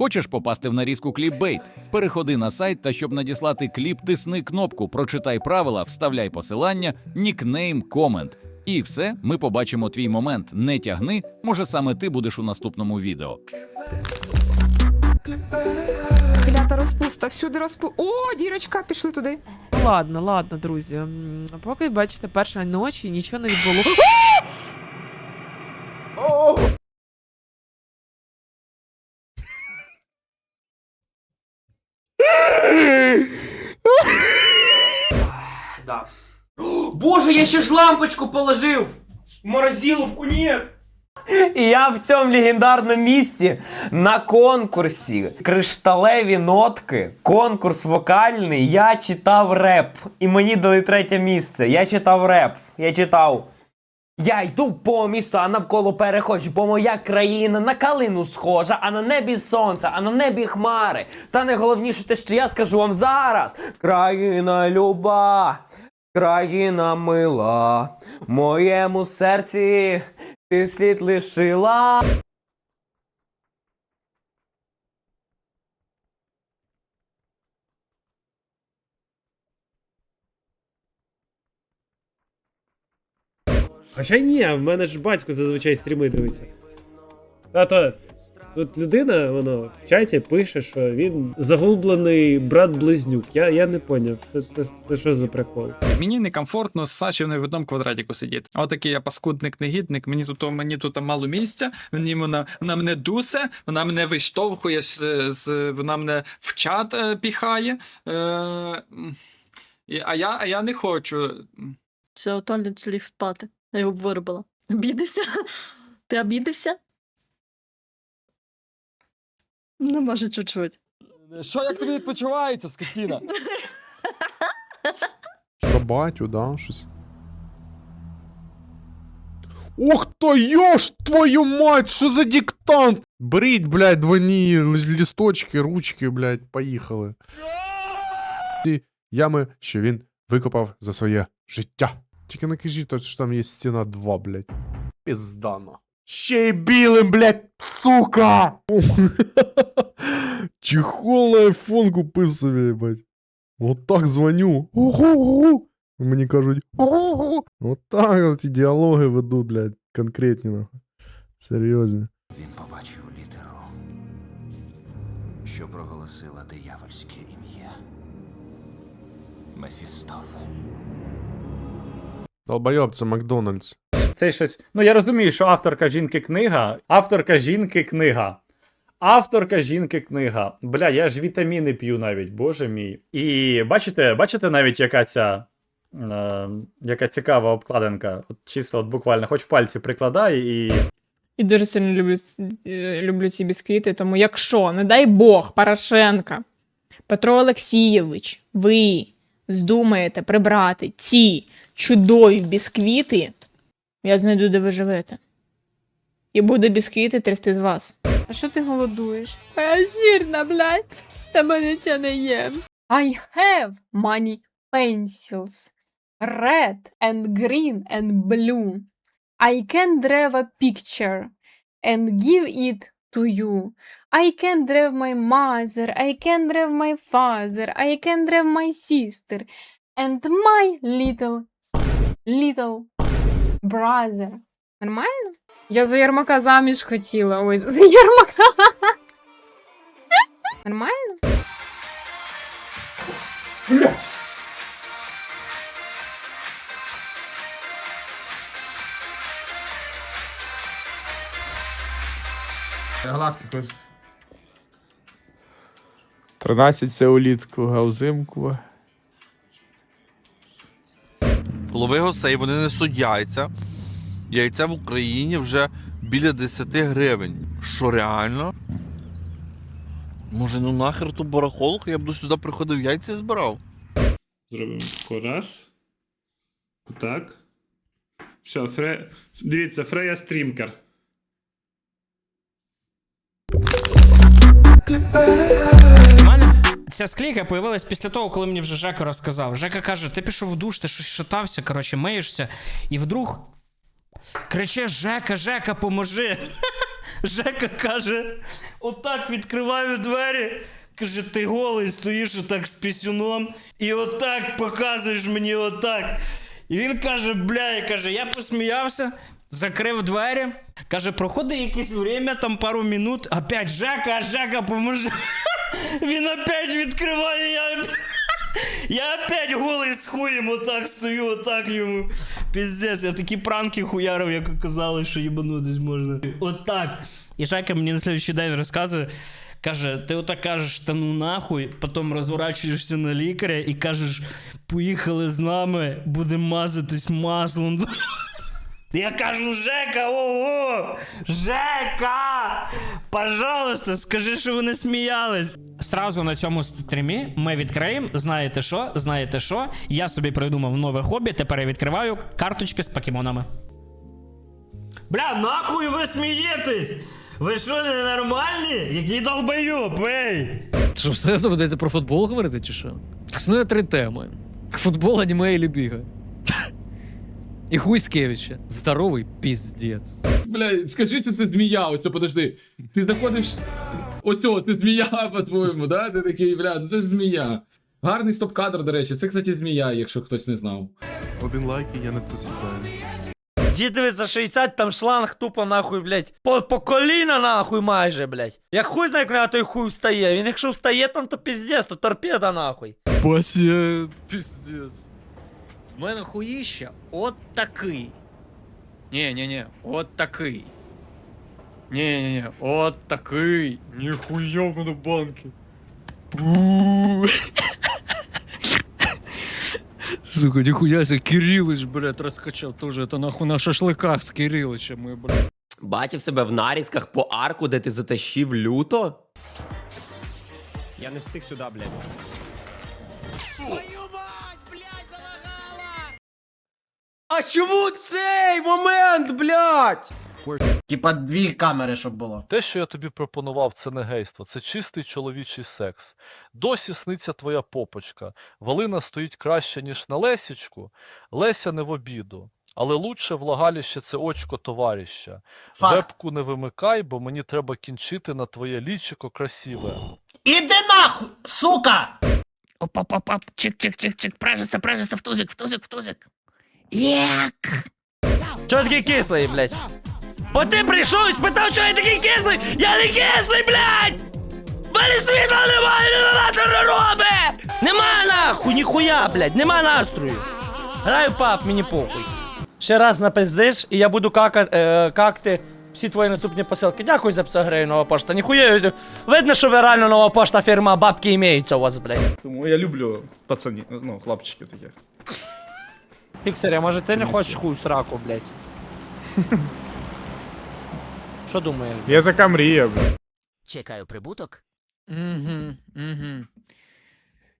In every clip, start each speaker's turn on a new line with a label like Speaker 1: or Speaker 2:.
Speaker 1: Хочеш попасти в нарізку кліпбейт? Переходи на сайт та щоб надіслати кліп, тисни кнопку Прочитай правила, вставляй посилання, нікнейм, комент. І все, ми побачимо твій момент. Не тягни, може саме ти будеш у наступному відео.
Speaker 2: Клята розпуста, всюди розпу. О, дірочка, пішли туди.
Speaker 3: Ладно, ладно, друзі. Поки бачите, перша ночі нічого не відбуло.
Speaker 4: Да. Боже, я ще ж лампочку положив! Морозиловку нет!
Speaker 5: І я в цьому легендарному місті на конкурсі кришталеві нотки, конкурс вокальний. Я читав реп, і мені дали третє місце. Я читав реп. Я читав. Я йду по місту, а навколо перехожу, бо моя країна на калину схожа, а на небі сонце, а на небі хмари. Та найголовніше те, що я скажу вам зараз. Країна люба, країна мила, моєму серці ти слід лишила.
Speaker 6: Хоча ні, в мене ж батько зазвичай стріми дивиться. Тато, тут людина, воно в чаті пише, що він загублений брат-близнюк. Я, я не поняв. Це, це, це що за прикол?
Speaker 7: Мені некомфортно з Сашівною в одному квадратику сидіти. Отакий я паскудник, негідник, мені тут мені тут мало місця, мені вона, вона мене дусе, вона мене виштовхує, з, з, вона мене в чат е, піхає. Е, а, я, а я не хочу.
Speaker 8: Все, Толя ліг спати. Я його виробила. Обідався? Ти обідався? Ну, може, чуть-чуть.
Speaker 9: Що як тобі відпочивається, скотіна?
Speaker 10: Про батю, да, щось. Ох то йош, твою мать, що за диктант? Беріть, блядь, двойні лісточки, ручки, блядь, поїхали. Ті ями, що він викопав за своє життя. Тільки не кажіть, то, що там є стіна 2, блядь. Піздана. Ще й білим, блядь, сука! Чехол на айфон купив собі, ебать. Вот так звоню. Ого-го. Мені кажуть. Вот так от ті діалоги веду, блядь, конкретні нахуй. Серйозні.
Speaker 11: Він побачив літеру, що проголосила диявольське ім'я. Мефістофель.
Speaker 10: Долбойоб, це Макдональдс.
Speaker 12: Це щось. Ну я розумію, що авторка жінки книга. Авторка жінки книга. Авторка жінки книга. Бля, я ж вітаміни п'ю навіть, боже мій. І бачите, бачите навіть яка ця. Е, яка цікава обкладинка. От чисто от буквально, хоч пальці прикладай і.
Speaker 2: І дуже сильно люблю, е, люблю ці бісквіти, тому якщо, не дай Бог, Порошенка, Петро Олексійович, ви здумаєте прибрати ці чудові бісквіти, я знайду, де ви живете. І буду бісквіти трясти з вас. А що ти голодуєш? А я сірна, блядь. Тебе нічого не їм. I have money pencils. Red and green and blue. I can draw a picture and give it to you. I can draw my mother, I can draw my father, I can draw my sister and my little, little brother. Нормально? Я за Єрмака заміж хотіла. Ой, за Єрмака. Нормально?
Speaker 9: Галактикус. 13 це улітку, гаузимку.
Speaker 7: Лови гусей, вони несуть яйця. Яйця в Україні вже біля 10 гривень. Що реально? Може, ну нахер ту барахолку, я б до сюди приходив яйця збирав.
Speaker 6: Зробимо тако раз. Так. Все, Фре... дивіться, Фрея стрімкер.
Speaker 4: У ця склейка появилась після того, коли мені вже Жека розказав. Жека каже: ти пішов в душ, ти щось шатався, коротше, миєшся, і вдруг криче: Жека, Жека, поможи. Жека каже: отак відкриваю двері. Каже, ти голий стоїш отак з пісюном і отак показуєш мені отак. І він каже, бля, і каже, я посміявся, закрив двері. Каже, проходить якесь время, там пару минут. Опять Жека, Жека, поможи. Він опять відкриває. Я, я опять голий з хуєм отак стою, отак йому. Піздець, я такі пранки хуярив, як оказалось, що їбанутись можна. Отак. І Жека мені на следующий день розказує. Каже, ти отак кажеш, та ну нахуй, потім розворачуєшся на лікаря і кажеш, поїхали з нами, будемо мазатись маслом. Я кажу, Жека, ого! Жека! Пожалуйста, скажи, що ви не сміялись. Сразу на цьому стрімі ми відкриємо. Знаєте що? Знаєте що? Я собі придумав нове хобі. Тепер я відкриваю карточки з покемонами. Бля, нахуй ви смієтесь? Ви що, ненормальні? Який долбойоб, ей!
Speaker 13: Що все доведеться про футбол говорити, чи що? Існує три теми: футбол, аніме і біга. І Хуйскевича. Здоровий піздець.
Speaker 9: Бля, скажи, що це змія, ось то подожди. Ти заходиш. Ось о, це змія, по-твоєму, да? Ти такий, бля, ну це ж змія. Гарний стоп-кадр, до речі. Це, кстати, змія, якщо хтось не знав.
Speaker 10: Один лайк і я не це сідаю.
Speaker 5: Дідові за 60, там шланг тупо нахуй, блядь. По, по коліна нахуй майже, блядь. Я хуй знаю, як на той хуй встає. Він якщо встає там, то піздець, то торпеда нахуй.
Speaker 13: Бася, піздець. В мене хуїща от такий. Ні, ні, ні, от такий. Ні, ні, ні, от такий.
Speaker 10: Ніхуя в мене банки.
Speaker 13: Сука, ніхуя себе, Кирилыч, блядь, розкачав тоже. Это нахуй на шашликах з Кирилычем, ми, блядь.
Speaker 5: Бачив себе в нарізках по арку, де ти затащив люто? Я не встиг сюди, блядь. А чому цей момент, блядь? Типа дві камери, щоб було.
Speaker 9: Те, що я тобі пропонував, це не гейство, це чистий чоловічий секс. Досі сниться твоя попочка. Валина стоїть краще, ніж на Лесічку. Леся не в обіду. Але лучше влагаліще це очко товаріща. Вебку не вимикай, бо мені треба кінчити на твоє лічико красиве.
Speaker 5: Іди нахуй, сука!
Speaker 13: Оп-оп-оп, чик-чик-чик-чик, пражиться, пражиться, в тузик, в тузик, в тузик. Як?
Speaker 5: Чого такий кислий, блядь? Бо ти прийшов і спитав, чого я такий кислий! Я не кислий, блядь! В Мене світла немає, генератор не робить! Нема нахуй, ніхуя, блядь, нема настрою. Граю пап, мені похуй. Ще раз напиздиш, і я буду кака, е, какти всі твої наступні посилки. Дякую за 500 гривень, нова пошта. Ніхуя, видно, що ви реально нова пошта фірма, бабки імеються у вас, блядь.
Speaker 9: Тому я люблю пацанів, ну, хлопчиків таких.
Speaker 5: Піксер, а може ти не хочеш хуй в сраку, блядь? Що думаєш?
Speaker 10: Я така мрія, блядь.
Speaker 11: Чекаю прибуток.
Speaker 13: Угу, угу.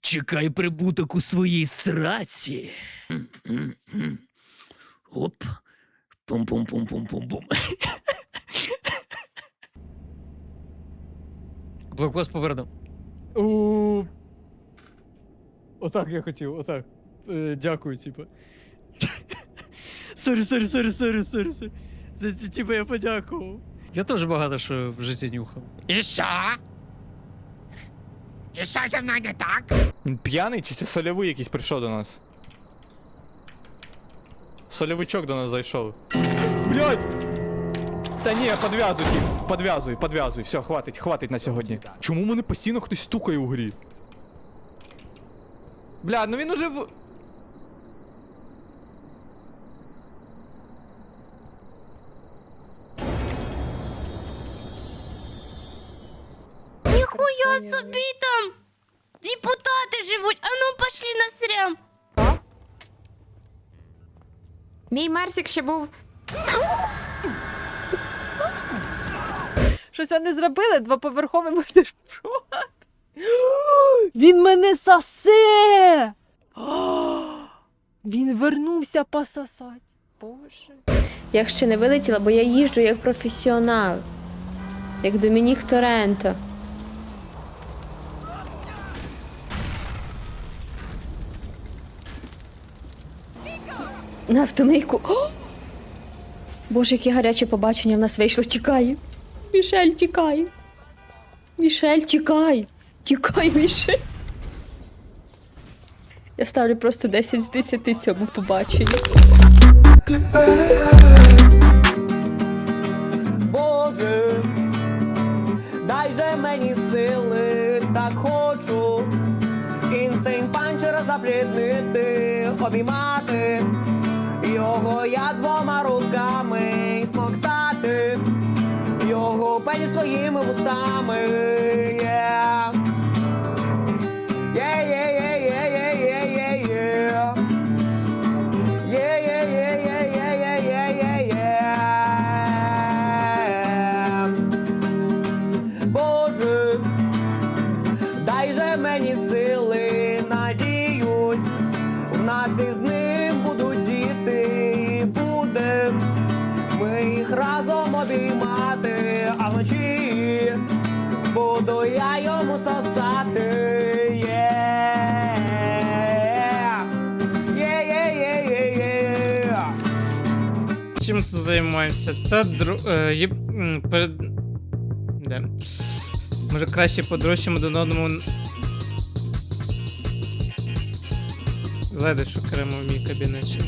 Speaker 13: Чекай прибуток у своїй сраці. Оп. Пум-пум-пум-пум-пум-пум. Блокпост попереду. У. Отак я хотів, отак. Е, дякую, типа. Сорі, сорі, сорі, сорі, сорі, сорі. Це, це типа я подякував. Я теж багато що в житті нюхав. І що? І що зі мною не так?
Speaker 9: П'яний чи це сольовий якийсь прийшов до нас? Сольовичок до нас зайшов. Блять! Та ні, подв'язуй, тіп, подв'язуй, подв'язуй. Все, хватить, хватить на сьогодні. Чому мене постійно хтось стукає у грі? Бля, ну він уже в.
Speaker 8: Ніхуя собі там! Депутати живуть, а ну пошли на срям. Мій Марсик ще був.
Speaker 3: Щось вони зробили, двоповерховий будеш Він мене сосе! Він вернувся пососать. Боже.
Speaker 8: Я ще не вилетіла, бо я їжджу як професіонал. Як Домінік Торенто. На автомийку. О! Боже, яке гаряче побачення в нас вийшло, тікає. Мішель, тікай. Мішель, тікай. Тікай, Мішель. Я ставлю просто 10 з 10 цьому побаченню.
Speaker 5: Боже, дай же мені сили, так хочу інсейн панчера запліднити, обіймати його я двома руками смоктати його пені своїми вустами. Yeah, писати.
Speaker 13: Чим тут займаємося? Та дру... Е, перед... Де? Може краще подрощимо до одному. Зайдеш окремо в мій кабінет.